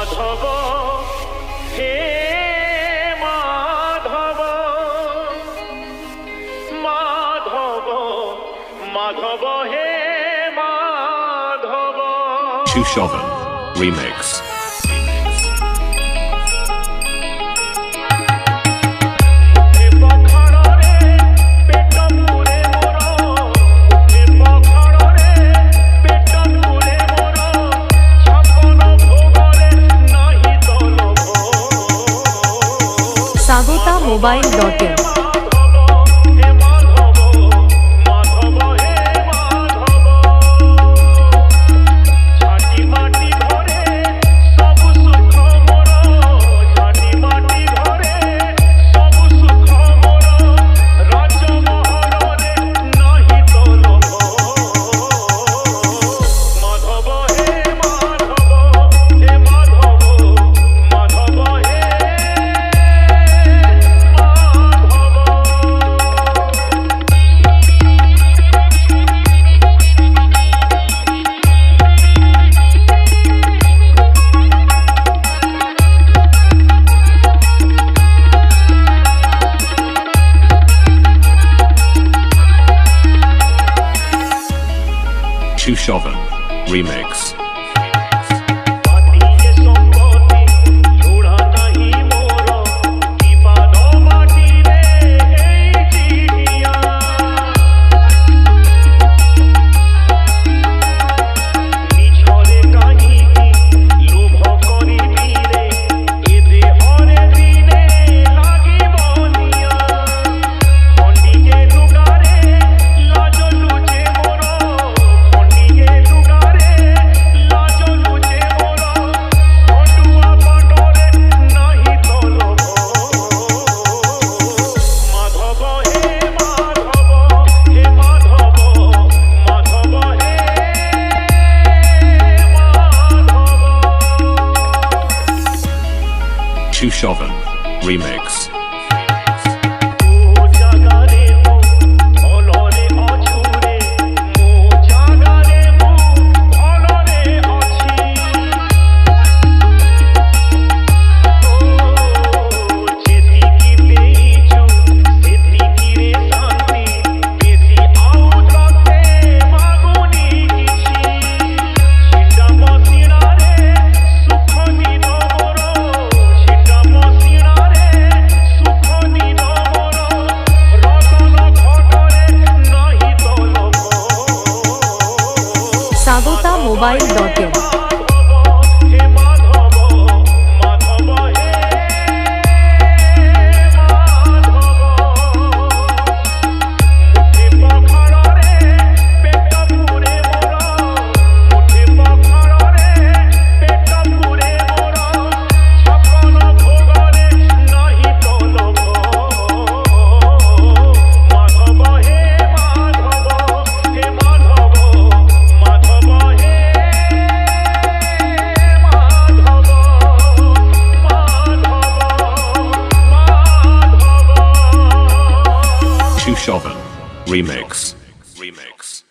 মাধব হে মাধব মাধব মাধব হে Madhav. Sushovan remix नागोता mobile dot in. Shushovan. Remix. Shushovan. Remix. mobile.in. Chauvin. Remix. Remix.